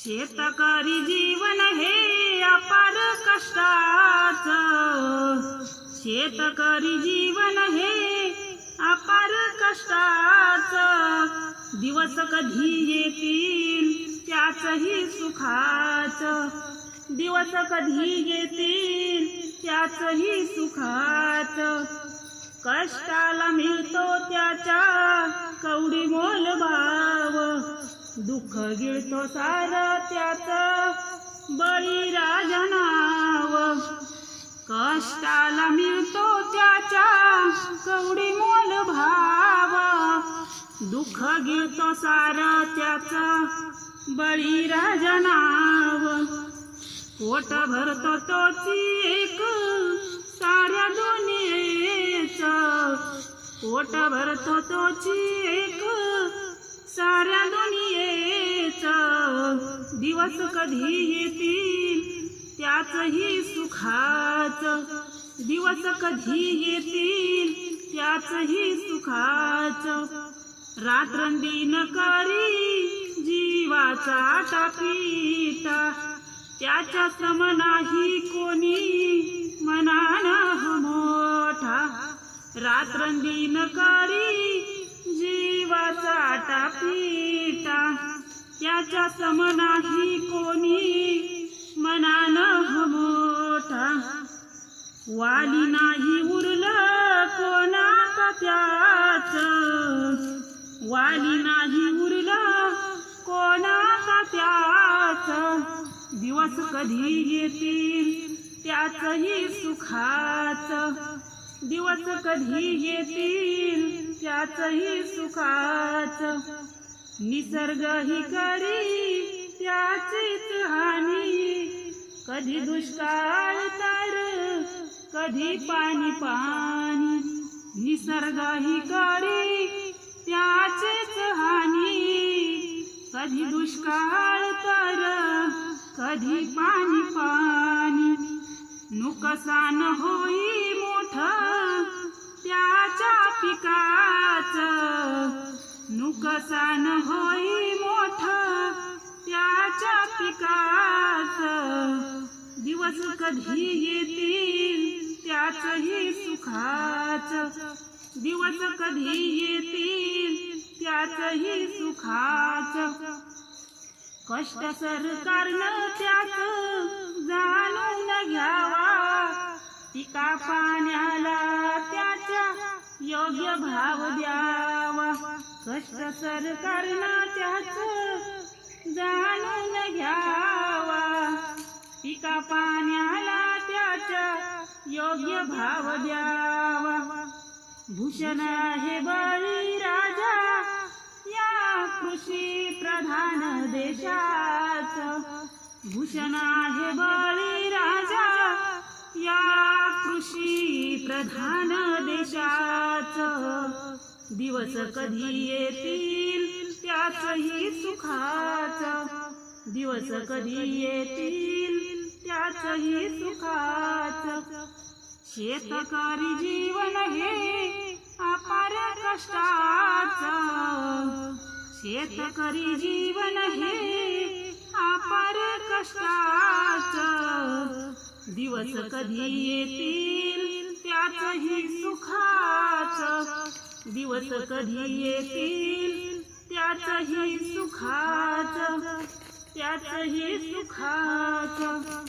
शेतकरी जीवन हे अपार कष्टाच. शेतकरी जीवन हे अपार कष्टाच. दिवस कधी येतील त्याचही सुखाच. दिवस कधी येतील त्याचही सुखाच. कष्टाला मिळतो त्याच्या कवडी मोल दुःख गिळतो सार त्याच. बळीराजा नाव. कष्टाला मिळतो त्याच्या. कवडी मोल भाव. दुःख गिळतो सार त्याच. बळीराजा नाव. पोट भरतो तोची एक. साऱ्या दोन्हीच पोट भरतो तोची दिवस कधी येतील? त्याचही सुखाच. दिवस कधी येतील? त्याचही सुखाच. रात्रंदिन करी जीवाचा टापीता त्याच्या सम नाही कोणी मनान मोठा रात्रंदिन करी जीवाचा टापीता त्याच्या सम नाही कोणी. मनान मोठा वाली नाही उरलं कोणाचा त्याच. वाली नाही उरलं कोणाचा त्याच. दिवस कधी येतील त्याचही सुखाच. दिवस कधी येतील त्याचही सुखाच. निसर्ग ही करी त्याचीच हानी. कधी दुष्काळ तर कधी पाणी पाणी. निसर्ग ही करी त्याचीच हानी. कधी दुष्काळ तर कधी पाणी पाणी. नुकसान होई मोठं नुकसान होई मोठ त्याच्या पिकाच. दिवस कधी येतील त्याचही सुखाच. दिवस कधी येतील त्याचही सुखाच. कष्ट सरकारनं त्याच जाणून घ्यावा. पिका पाण्याला त्याच्या योग्य भाव द्यावा कष्ट सरकारनं त्याच जाणून घ्यावा. पिका पाण्याला त्याच्या योग्य भाव द्यावा भूषण आहे बळी राजा या कृषी प्रधान देशात भूषण आहे बळी राजा या कृषी प्रधान देशाच. दिवस कधी येतील त्याचही सुखाच. दिवस कधी येतील त्याचही सुखाच. शेतकरी जीवन हे अपार कष्टाच. शेतकरी जीवन हे अपार कष्टाच. दिवस कधी येतील त्याचही सुखाच. दिवस कधी येतील त्याचही सुखाच. त्याचही सुखाच.